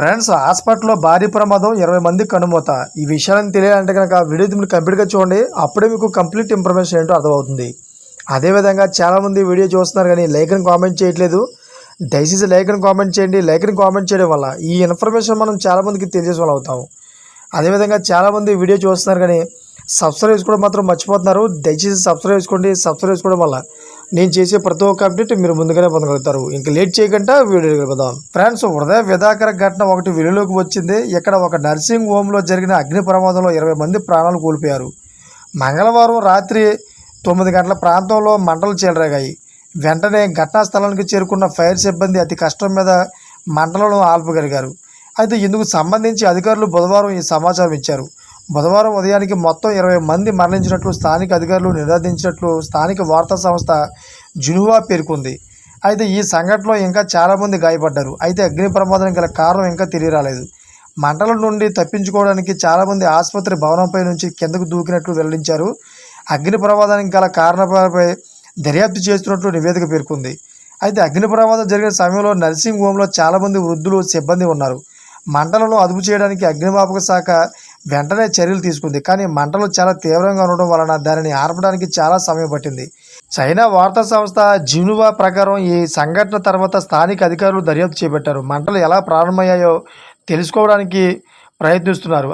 Friends హాస్పిటల్లో భారీ ప్రమాదం ఇరవై మంది కనుమూత. ఈ విషయాన్ని తెలియాలంటే కనుక వీడియో మీరు కంప్లీట్గా చూడండి. అప్పుడే మీకు కంప్లీట్ ఇన్ఫర్మేషన్ ఏంటో అర్థమవుతుంది. అదేవిధంగా చాలామంది వీడియో చూస్తున్నారు కానీ లైక్ని కామెంట్ చేయట్లేదు. దయచేసి లైక్ని కామెంట్ చేయండి. లైక్ని కామెంట్ చేయడం వల్ల ఈ ఇన్ఫర్మేషన్ మనం చాలామందికి తెలియజేసే వాళ్ళు అవుతాం అదేవిధంగా చాలామంది వీడియో చూస్తున్నారు కానీ సబ్స్క్రైబ్ చేసుకోవడం మాత్రం మర్చిపోతున్నారు. దయచేసి సబ్స్క్రైబ్ చేసుకోండి. సబ్స్క్రైబ్ చేసుకోవడం వల్ల నేను చేసే ప్రతి ఒక్క అప్డేట్ మీరు ముందుగానే పొందగలుగుతారు. ఇంకా లేట్ చేయకుండా వీడియో వెళ్ళిపోదాం. ఫ్రెండ్స్ హృదయ విధాకర ఘటన ఒకటి వెలుగులోకి వచ్చింది. ఇక్కడ ఒక నర్సింగ్ హోమ్లో జరిగిన అగ్ని ప్రమాదంలో ఇరవై మంది ప్రాణాలు కోల్పోయారు. మంగళవారం రాత్రి తొమ్మిది గంటల ప్రాంతంలో మంటలు చెలరేగాయి. వెంటనే ఘటనా స్థలానికి చేరుకున్న ఫైర్ సిబ్బంది అతి కష్టం మీద మంటలను ఆల్పగలిగారు. అయితే ఇందుకు సంబంధించి అధికారులు బుధవారం ఈ సమాచారం ఇచ్చారు. బుధవారం ఉదయానికి మొత్తం ఇరవై మంది మరణించినట్లు స్థానిక అధికారులు నిరోధించినట్లు స్థానిక వార్తా సంస్థ జునువా పేర్కొంది. అయితే ఈ సంఘటనలో ఇంకా చాలామంది గాయపడ్డారు. అయితే అగ్ని ప్రమాదానికి గల కారణం ఇంకా తెలియరాలేదు మంటల నుండి తప్పించుకోవడానికి చాలామంది ఆసుపత్రి భవనంపై నుంచి కిందకు దూకినట్లు వెల్లడించారు. అగ్ని ప్రమాదానికి గల కారణాలపై దర్యాప్తు చేస్తున్నట్లు నివేదిక పేర్కొంది. అయితే అగ్ని ప్రమాదం జరిగిన సమయంలో నర్సింగ్ హోంలో చాలామంది వృద్ధులు సిబ్బంది ఉన్నారు. మంటలను అదుపు చేయడానికి అగ్నిమాపక శాఖ వెంటనే చర్యలు తీసుకుంది. కానీ మంటలు చాలా తీవ్రంగా ఉండడం వలన దానిని ఆర్పడానికి చాలా సమయం పట్టింది. చైనా వార్తా సంస్థ జినువా ప్రకారం ఈ సంఘటన తర్వాత స్థానిక అధికారులు దర్యాప్తు చేపట్టారు. మంటలు ఎలా ప్రారంభమయ్యాయో తెలుసుకోవడానికి ప్రయత్నిస్తున్నారు.